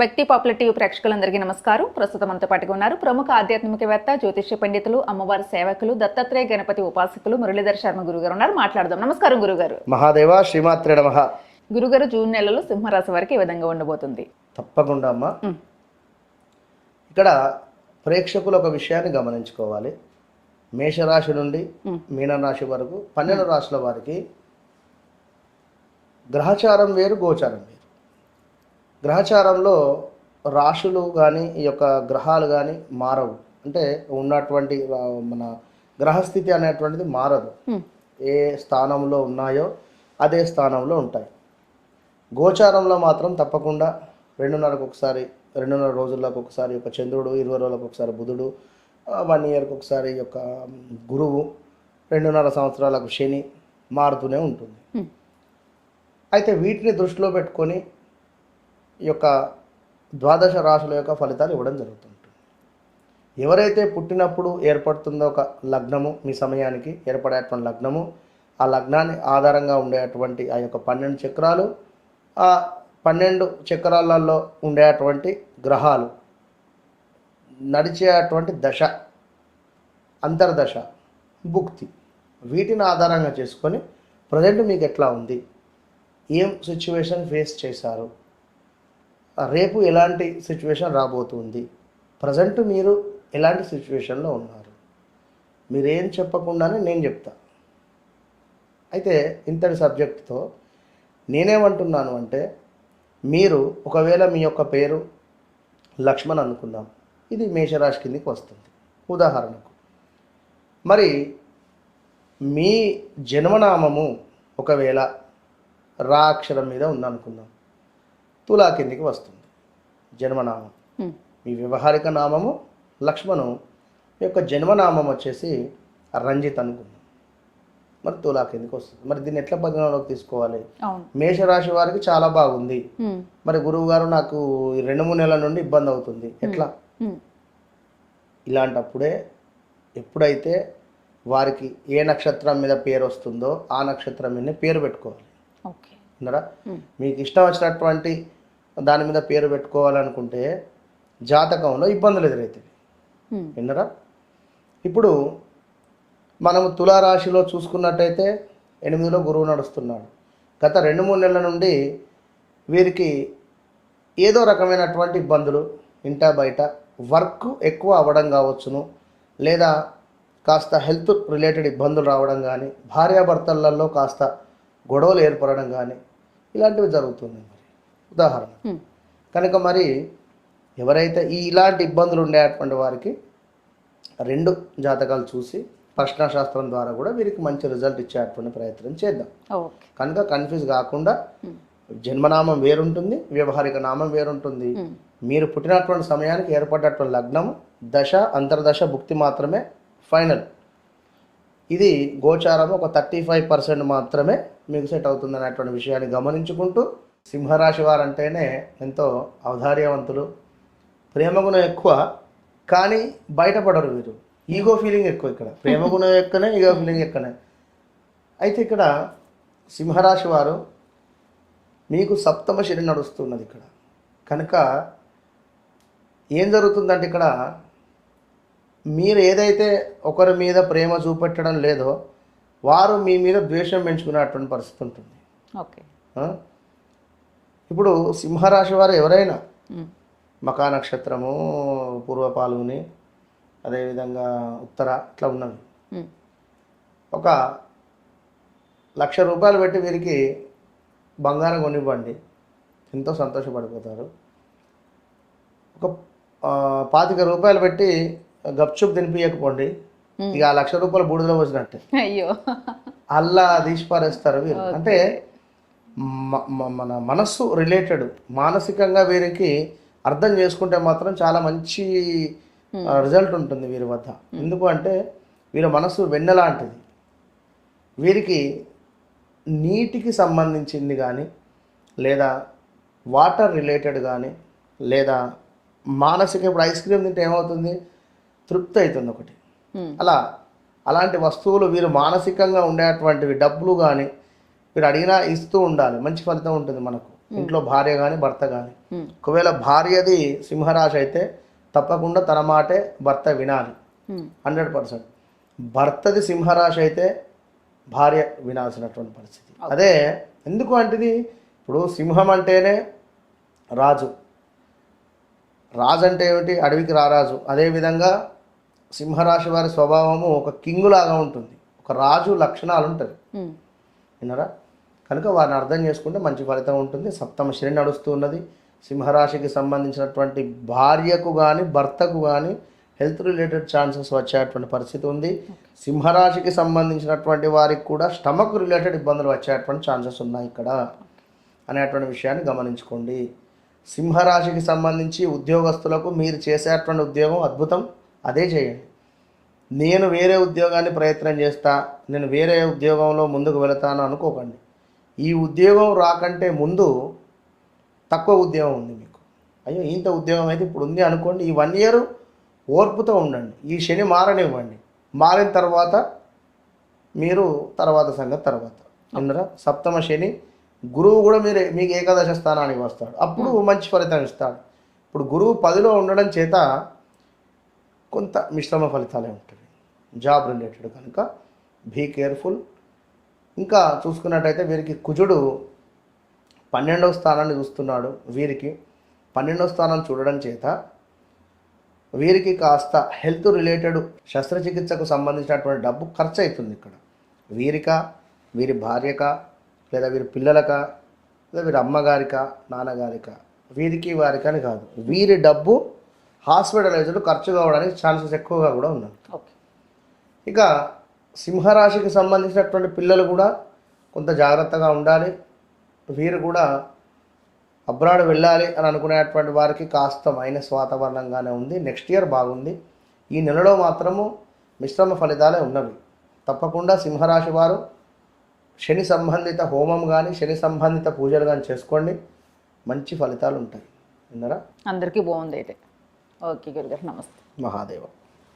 వ్యక్తి popular TV ప్రేక్షకులందరికీ నమస్కారం. ప్రస్తుతం మనతో పాటుగా ఉన్నారు ప్రముఖ ఆధ్యాత్మికవేత్త జ్యోతిష్య పండితులు అమ్మవారి సేవకులు దత్తాత్రేయ గణపతి ఉపాసకులు మురళీధర్ శర్మ గురుగారు ఉన్నారు. మాట్లాడదాం. నమస్కారం గురుగారు. మహాదేవ శ్రీమాత్రే నమ. గురుగారు జూన్ నెలలో సింహరాశి వారికి ఈ విధంగా ఉండబోతుంది. తప్పకుండా అమ్మ. ఇక్కడ ప్రేక్షకులు ఒక విషయాన్ని గమనించుకోవాలి. మేషరాశి నుండి. మీనరాశి వరకు పన్నెండు రాశుల వారికి గ్రహచారం వేరు గోచారం వేరు. గ్రహచారంలో రాశులు కానీ ఈ యొక్క గ్రహాలు కానీ మారవు అంటే ఉన్నటువంటి మన గ్రహస్థితి అనేటువంటిది మారదు. ఏ స్థానంలో ఉన్నాయో అదే స్థానంలో ఉంటాయి గోచారంలో మాత్రం తప్పకుండా రెండున్నరకు ఒకసారి రెండున్నర రోజులకు ఒకసారి యొక్క చంద్రుడు ఇరవై రోజులకు ఒకసారి బుధుడు వన్ ఇయర్కి ఒకసారి యొక్క గురువు రెండున్నర సంవత్సరాలకు శని మారుతూనే ఉంటుంది. అయితే వీటిని దృష్టిలో పెట్టుకొని ఈ యొక్క ద్వాదశ రాశుల యొక్క ఫలితాలు ఇవ్వడం జరుగుతుంటుంది. ఎవరైతే పుట్టినప్పుడు ఏర్పడుతుందో ఒక లగ్నము మీ సమయానికి ఏర్పడేటువంటి లగ్నము ఆ లగ్నాన్ని ఆధారంగా ఉండేటువంటి ఆ యొక్క పన్నెండు చక్రాలు ఆ పన్నెండు చక్రాలలో ఉండేటువంటి గ్రహాలు నడిచేటువంటి దశ అంతర్దశ భుక్తి వీటిని ఆధారంగా చేసుకొని ప్రజెంట్ మీకు ఎట్లా ఉంది? ఏం సిచ్యువేషన్ ఫేస్ చేశారు? రేపు ఎలాంటి సిచ్యువేషన్ రాబోతుంది? ప్రజెంట్ మీరు ఎలాంటి సిచ్యువేషన్లో ఉన్నారు? మీరేం చెప్పకుండానే నేను చెప్తా. అయితే ఇంతటి సబ్జెక్ట్తో నేనేమంటున్నాను అంటే మీరు ఒకవేళ మీ యొక్క పేరు లక్ష్మణ్ అనుకుందాం. ఇది మేషరాశి కిందికి వస్తుంది. ఉదాహరణకు మరి మీ జన్మనామము ఒకవేళ రా అక్షరం మీద ఉందనుకుందాం. తులా కిందికి వస్తుంది. జన్మనామం. మీ వ్యవహారిక నామము లక్ష్మణు మీ యొక్క జన్మనామం వచ్చేసి రంజిత్ అనుకుందాం. మరి తులా కిందికి వస్తుంది. మరి దీన్ని ఎట్లా పరిగణలోకి తీసుకోవాలి? మేషరాశి వారికి చాలా బాగుంది. మరి గురువు గారు నాకు రెండు మూడు నెలల నుండి ఇబ్బంది అవుతుంది. ఎట్లా. ఇలాంటప్పుడే ఎప్పుడైతే వారికి ఏ నక్షత్రం మీద పేరు వస్తుందో ఆ నక్షత్రం మీద పేరు పెట్టుకోవాలి. విన్నారా. మీకు ఇష్టం వచ్చినటువంటి దాని మీద పేరు పెట్టుకోవాలనుకుంటే జాతకంలో ఇబ్బందులు ఎదురవుతాయి. విన్నరా? ఇప్పుడు మనము తులారాశిలో చూసుకున్నట్టయితే ఎనిమిదిలో గురువు నడుస్తున్నాడు. గత రెండు మూడు నెలల నుండి వీరికి ఏదో రకమైనటువంటి ఇబ్బందులు ఇంటా బయట వర్క్ ఎక్కువ అవ్వడం కావచ్చును లేదా కాస్త హెల్త్ రిలేటెడ్ ఇబ్బందులు రావడం కానీ భార్యాభర్తలలో కాస్త గొడవలు ఏర్పడడం కానీ ఇలాంటివి జరుగుతుంది ఉదాహరణ. కనుక మరి ఎవరైతే ఈ ఇలాంటి ఇబ్బందులు ఉండేటువంటి వారికి రెండు జాతకాలు చూసి ప్రశ్నాశాస్త్రం ద్వారా కూడా వీరికి మంచి రిజల్ట్ ఇచ్చేటువంటి ప్రయత్నం చేద్దాం కనుక కన్ఫ్యూజ్ కాకుండా. జన్మనామం వేరుంటుంది వ్యవహారిక నామం వేరుంటుంది. మీరు పుట్టినటువంటి సమయానికి ఏర్పడినటువంటి లగ్నం దశ అంతర్దశ భుక్తి మాత్రమే ఫైనల్ ఇది గోచారం ఒక థర్టీ ఫైవ్ పర్సెంట్ మాత్రమే మీకు సెట్ అవుతుంది అనేటువంటి విషయాన్ని గమనించుకుంటూ సింహరాశి వారంటేనే ఎంతో ఔదార్యవంతులు ప్రేమగుణం ఎక్కువ కానీ బయటపడరు వీరు. ఈగో ఫీలింగ్ ఎక్కువ ఇక్కడ. ప్రేమగుణం ఎక్కువనే ఈగో ఫీలింగ్ ఎక్కువనే. అయితే ఇక్కడ సింహరాశి వారు మీకు సప్తమ శని నడుస్తున్నది ఇక్కడ. కనుక ఏం జరుగుతుందంటే ఇక్కడ మీరు ఏదైతే ఒకరి మీద ప్రేమ చూపెట్టడం లేదో వారు మీ మీద ద్వేషం పెంచుకునేటువంటి పరిస్థితి ఉంటుంది. ఓకే? ఇప్పుడు సింహరాశి వారు ఎవరైనా. మకా నక్షత్రము పూర్వ పాల్గొని అదేవిధంగా ఉత్తర ఇట్లా ఉన్నవి. ఒక లక్ష రూపాయలు పెట్టి వీరికి బంగారం కొనివ్వండి. ఎంతో సంతోషపడిపోతారు. ఒక పాతిక రూపాయలు పెట్టి గప్చుప్ తినిపించకపోండి. ఇక ఆ లక్ష రూపాయలు బూడిదలో వచ్చినట్టే అయ్యో. అల్లా తీసి పారేస్తారు వీరు అంటే మన మనస్సు రిలేటెడ్ మానసికంగా వీరికి అర్థం చేసుకుంటే మాత్రం చాలా మంచి రిజల్ట్ ఉంటుంది వీరి వద్ద. ఎందుకు అంటే వీరి మనస్సు వెన్నెలాంటిది వీరికి నీటికి సంబంధించింది కానీ లేదా వాటర్ రిలేటెడ్ కానీ లేదా మానసిక ఇప్పుడు ఐస్ క్రీమ్ తింటే ఏమవుతుంది? తృప్తి అవుతుంది ఒకటి. అలా అలాంటి వస్తువులు వీరు మానసికంగా ఉండేటువంటివి డబ్బులు కానీ మీరు అడిగినా ఇస్తూ ఉండాలి. మంచి ఫలితం ఉంటుంది మనకు. ఇంట్లో భార్య కానీ భర్త కానీ ఒకవేళ భార్యది సింహరాశి అయితే తప్పకుండా తన మాటే భర్త వినాలి. Hundred percent. భర్తది సింహరాశి అయితే భార్య వినాల్సినటువంటి పరిస్థితి. అదే ఎందుకు అంటేది? ఇప్పుడు సింహం అంటేనే రాజు. రాజు అంటే ఏమిటి? అడవికి రారాజు అదేవిధంగా సింహరాశి వారి స్వభావము ఒక కింగులాగా ఉంటుంది. ఒక రాజు లక్షణాలు ఉంటుంది విన్నారా? కనుక వారిని అర్థం చేసుకుంటే మంచి ఫలితం ఉంటుంది. సప్తమ శని నడుస్తూ ఉన్నది. సింహరాశికి సంబంధించినటువంటి భార్యకు కానీ భర్తకు కానీ హెల్త్ రిలేటెడ్ ఛాన్సెస్ వచ్చేటువంటి పరిస్థితి ఉంది. సింహరాశికి సంబంధించినటువంటి వారికి కూడా స్టమక్ రిలేటెడ్ ఇబ్బందులు వచ్చేటువంటి ఛాన్సెస్ ఉన్నాయి ఇక్కడ అనేటువంటి విషయాన్ని గమనించుకోండి. సింహరాశికి సంబంధించి ఉద్యోగస్తులకు మీరు చేసేటువంటి ఉద్యోగం అద్భుతం. అదే చేయండి. నేను వేరే ఉద్యోగాన్ని ప్రయత్నం చేస్తా నేను వేరే ఉద్యోగంలో ముందుకు వెళతాను అనుకోకండి. ఈ ఉద్యోగం రాకంటే ముందు తక్కువ ఉద్యోగం ఉంది మీకు. అయ్యో ఇంత ఉద్యోగం అయితే ఇప్పుడు ఉంది అనుకోండి ఈ వన్ ఇయర్ ఓర్పుతో ఉండండి ఈ శని మారనివ్వండి. మారిన తర్వాత మీరు తర్వాత సంగతి తర్వాత. విన్నరా? సప్తమ శని గురువు కూడా మీరు మీకు ఏకాదశ స్థానానికి వస్తాడు. అప్పుడు మంచి ఫలితం ఇస్తాడు. ఇప్పుడు గురువు పదిలో ఉండడం చేత కొంత మిశ్రమ ఫలితాలే ఉంటాయి. జాబ్ రిలేటెడ్ కనుక బీ కేర్ఫుల్ ఇంకా చూసుకున్నట్టయితే వీరికి కుజుడు పన్నెండవ స్థానాన్ని చూస్తున్నాడు వీరికి. పన్నెండవ స్థానం చూడడం చేత వీరికి కాస్త హెల్త్ రిలేటెడ్ శస్త్రచికిత్సకు సంబంధించినటువంటి డబ్బు ఖర్చు అవుతుంది ఇక్కడ. వీరిక వీరి భార్యక లేదా వీరి పిల్లలక లేదా వీరి అమ్మగారిక నాన్నగారిక వీరికి వారిక అని కాదు. వీరి డబ్బు హాస్పిటలైజ్డ్ ఖర్చు కావడానికి ఛాన్సెస్ ఎక్కువగా కూడా ఉన్నాయి. ఓకే ఇక సింహరాశికి సంబంధించినటువంటి పిల్లలు కూడా కొంత జాగ్రత్తగా ఉండాలి. వీరు కూడా అబ్రాడ్ వెళ్ళాలి అని అనుకునేటువంటి వారికి కాస్త మైనస్ వాతావరణంగానే ఉంది. నెక్స్ట్ ఇయర్ బాగుంది. ఈ నెలలో మాత్రము మిశ్రమ ఫలితాలే ఉన్నవి. తప్పకుండా సింహరాశి వారు శని సంబంధిత హోమం కానీ శని సంబంధిత పూజలు కానీ చేసుకోండి. మంచి ఫలితాలు ఉంటాయి. విన్నారా? అందరికీ బాగుంది అయితే. ఓకే గురుగారు నమస్తే. మహాదేవ.